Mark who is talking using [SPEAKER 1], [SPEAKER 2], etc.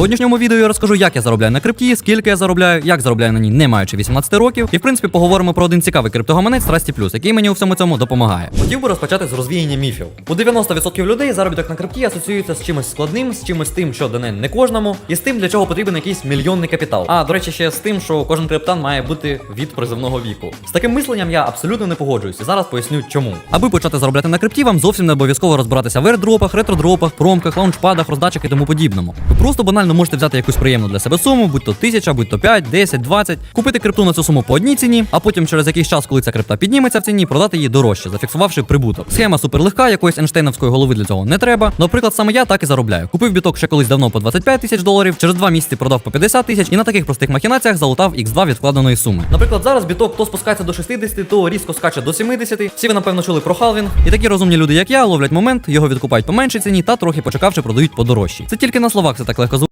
[SPEAKER 1] В сьогоднішньому відео я розкажу, як я заробляю на крипті, скільки я заробляю, як заробляю на ній, не маючи 18 років. І в принципі поговоримо про один цікавий криптогаманець Страсті Плюс, який мені у всьому цьому допомагає. Хотів би розпочати з розвіяння міфів. У 90% людей заробіток на крипті асоціюється з чимось складним, з чимось тим, що дане не кожному, і з тим, для чого потрібен якийсь мільйонний капітал. А до речі, ще з тим, що кожен криптан має бути від призовного віку. З таким мисленням я абсолютно не погоджуюсь, і зараз поясню чому. Аби почати заробляти на крипті, вам зовсім не обов'язково розбиратися в ердропах, ретродропах, промках, лаунчпадах, роздачах і тому подібному. Ви просто банально можете взяти якусь приємну для себе суму, будь то 1000, будь то 5, 10, 20, купити крипту на цю суму по одній ціні, а потім через якийсь час, коли ця крипта підніметься в ціні, продати її дорожче, зафіксувавши прибуток. Схема суперлегка, якоїсь Ейнштейновської голови для цього не треба. Наприклад, саме я так і заробляю. Купив біток ще колись давно по 25 тисяч доларів, через два місяці продав по 50 тисяч і на таких простих махінаціях залутав x2 відкладеної суми. Наприклад, зараз біток то спускається до 60, то різко скаче до 70. Всі ви напевно чули про халвінг. І такі розумні люди, як я, ловлять момент, його відкупають по меншій ціні та трохи почекавши, продають по дорожчій. Це тільки на словах все так легко звучить.